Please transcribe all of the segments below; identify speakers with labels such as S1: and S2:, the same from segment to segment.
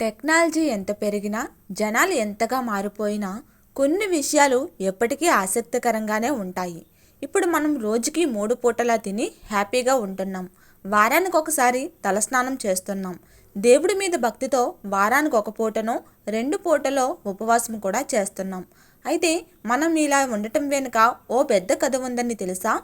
S1: Technology ఎంత పెరిగినా జనాలు ఎంతగా మారిపోయినా కొన్ని విషయాలు ఎప్పటికీ ఆసక్తికరంగానే ఉంటాయి. ఇప్పుడు మనం రోజుకి మూడు పూటలా తిని హ్యాపీగా ఉంటున్నాం. వారానికి ఒకసారి తలస్నానం చేస్తున్నాం. దేవుడి మీద భక్తితో వారానికి ఒక పూటనో రెండు పూటలో ఉపవాసం కూడా చేస్తున్నాం. అయితే మనం ఇలా ఉండటం వెనుక ఓ పెద్ద కథ ఉందని తెలుసా?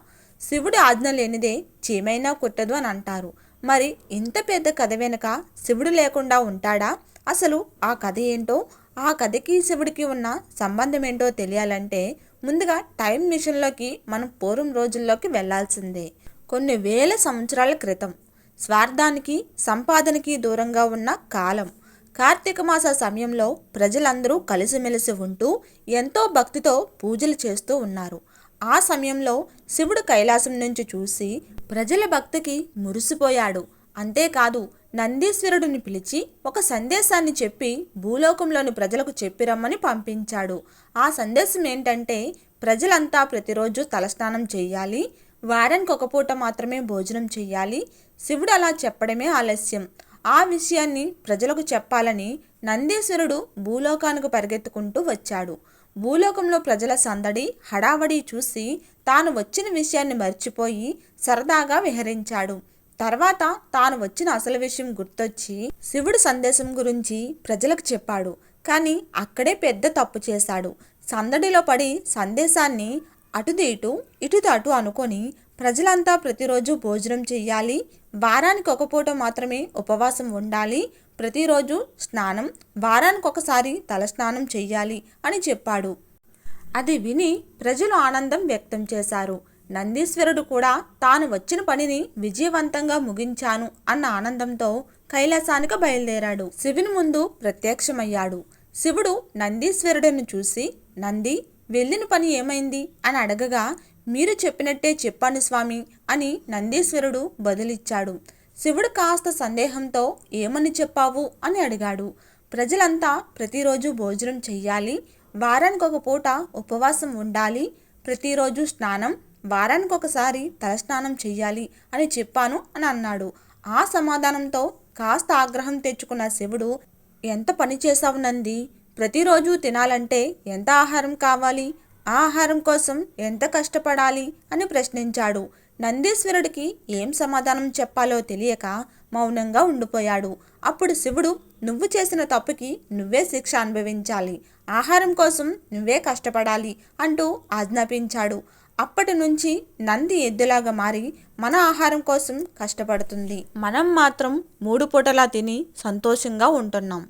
S1: శివుడి ఆజ్ఞ లేనిదే చీమైనా కుట్టదు అని అంటారు. మరి ఇంత పెద్ద కథ వెనుక శివుడు లేకుండా ఉంటాడా? అసలు ఆ కథ ఏంటో ఆ కథకి శివుడికి ఉన్న సంబంధం ఏంటో తెలియాలంటే ముందుగా టైం మిషన్లోకి మనం పూర్వం రోజుల్లోకి వెళ్ళాల్సిందే. కొన్ని వేల సంవత్సరాల క్రితం స్వార్థానికి సంపాదనకి దూరంగా ఉన్న కాలం. కార్తీక మాస సమయంలో ప్రజలందరూ కలిసిమెలిసి ఉంటూ ఎంతో భక్తితో పూజలు చేస్తూ ఉన్నారు. ఆ సమయంలో శివుడు కైలాసం నుంచి చూసి ప్రజల భక్తికి మురిసిపోయాడు. అంతేకాదు నందీశ్వరుడిని పిలిచి ఒక సందేశాన్ని చెప్పి భూలోకంలోని ప్రజలకు చెప్పిరమ్మని పంపించాడు. ఆ సందేశం ఏంటంటే ప్రజలంతా ప్రతిరోజు తలస్నానం చేయాలి వారానికి ఒక పూట మాత్రమే భోజనం చేయాలి శివుడు అలా చెప్పడమే ఆలస్యం. ఆ విషయాన్ని ప్రజలకు చెప్పాలని నందీశ్వరుడు భూలోకానికి పరిగెత్తుకుంటూ వచ్చాడు. భూలోకంలో ప్రజల సందడి హడావడి చూసి తాను వచ్చిన విషయాన్ని మర్చిపోయి సరదాగా విహరించాడు. తర్వాత తాను వచ్చిన అసలు విషయం గుర్తొచ్చి శివుడు సందేశం గురించి ప్రజలకు చెప్పాడు. కానీ అక్కడే పెద్ద తప్పు చేశాడు. సందడిలో పడి సందేశాన్ని అటుది ఇటు ఇటుది అటు అనుకొని ప్రజలంతా ప్రతిరోజు భోజనం చెయ్యాలి వారానికి ఒక పూట మాత్రమే ఉపవాసం ఉండాలి ప్రతిరోజు స్నానం వారానికి ఒకసారి తలస్నానం చెయ్యాలి అని చెప్పాడు. అది విని ప్రజలు ఆనందం వ్యక్తం చేశారు. నందీశ్వరుడు కూడా తాను వచ్చిన పనిని విజయవంతంగా ముగించాను అన్న ఆనందంతో కైలాసానికి బయలుదేరాడు. శివుని ముందు ప్రత్యక్షమయ్యాడు. శివుడు నందీశ్వరుడిని చూసి నంది వెళ్ళిన పని ఏమైంది? అని అడగగా మీరు చెప్పినట్టే చెప్పాను స్వామి అని నందీశ్వరుడు బదులిచ్చాడు. శివుడు కాస్త సందేహంతో ఏమని చెప్పావు? అని అడిగాడు. ప్రజలంతా ప్రతిరోజు భోజనం చెయ్యాలి వారానికి ఒక పూట ఉపవాసం ఉండాలి ప్రతిరోజు స్నానం వారానికి ఒకసారి తలస్నానం చెయ్యాలి అని చెప్పాను అని అన్నాడు. ఆ సమాధానంతో కాస్త ఆగ్రహం తెచ్చుకున్న శివుడు ఎంత పని చేశావు నంది? ప్రతిరోజు తినాలంటే ఎంత ఆహారం కావాలి? ఆ ఆహారం కోసం ఎంత కష్టపడాలి? అని ప్రశ్నించాడు. నందీశ్వరుడికి ఏం సమాధానం చెప్పాలో తెలియక మౌనంగా ఉండిపోయాడు. అప్పుడు శివుడు నువ్వు చేసిన తప్పుకి నువ్వే శిక్ష అనుభవించాలి. ఆహారం కోసం నువ్వే కష్టపడాలి అంటూ ఆజ్ఞాపించాడు. అప్పటి నుంచి నంది ఎద్దులాగా మారి మన ఆహారం కోసం కష్టపడుతుంది. మనం మాత్రం మూడు పూటలా తిని సంతోషంగా ఉంటున్నాం.